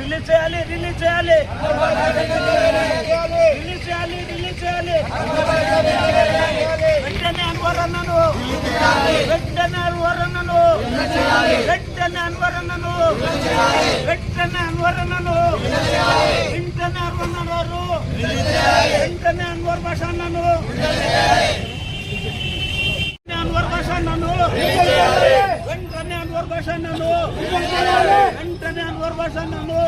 Release చేయాలి release చేయాలి release చేయాలి రిలీజ్ చేయాలి వెంటనే అన్వర్ అన్నను వెంటనే అన్వర్ అన్నను వెంటనే అన్వర్ వెంటనే అన్వర్ అన్నను వెంటనే అన్వర్ అన్నారు వెంటనే అన్వర్ భాష అన్నను అన్వర్ భాష అన్నను వెంటనే అన్వర్ భాష అన్నను వెంటనే అన్వర్ భాష అన్నను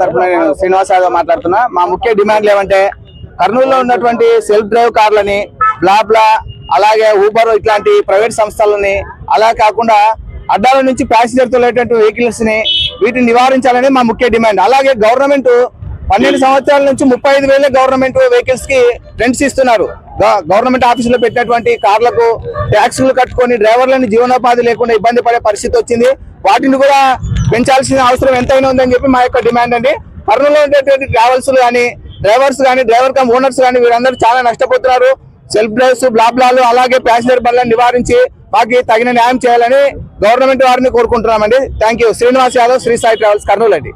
తరఫున నేను శ్రీనివాస్ యాదవ్ మాట్లాడుతున్నా. మా ముఖ్య డిమాండ్లు ఏమంటే కర్నూలులో ఉన్నటువంటి సెల్ఫ్ డ్రైవ్ కార్లని బ్లాబ్లా అలాగే ఊబర్ ఇట్లాంటి ప్రైవేట్ సంస్థలని అలా కాకుండా అడ్డాల నుంచి ప్యాసింజర్ తోలేటువంటి వెహికల్స్ని వీటిని నివారించాలని మా ముఖ్య డిమాండ్. అలాగే గవర్నమెంట్ పన్నెండు సంవత్సరాల నుంచి ముప్పై ఐదు వేలే గవర్నమెంట్ వెహికల్స్కి రెంట్స్ ఇస్తున్నారు. గవర్నమెంట్ ఆఫీసులో పెట్టినటువంటి కార్లకు ట్యాక్సులు కట్టుకొని డ్రైవర్లని జీవనోపాధి లేకుండా ఇబ్బంది పడే పరిస్థితి వచ్చింది. వాటిని కూడా పెంచాల్సిన అవసరం ఎంతైనా ఉందని చెప్పి మా యొక్క డిమాండ్ అండి. కర్నూలులో ఉండేటువంటి ట్రావెల్స్ కానీ డ్రైవర్స్ కానీ డ్రైవర్ కమ్ ఓనర్స్ కానీ వీరందరూ చాలా నష్టపోతున్నారు. సెల్ఫ్ డ్రైవ్స్ బ్లాబ్లాలు అలాగే ప్యాసింజర్ బండ్లను నివారించి మాకు తగిన న్యాయం చేయాలని గవర్నమెంట్ వారిని కోరుకుంటున్నామండి. Thank you Srinivas Yadav Sri Sai travels Kurnool అండి.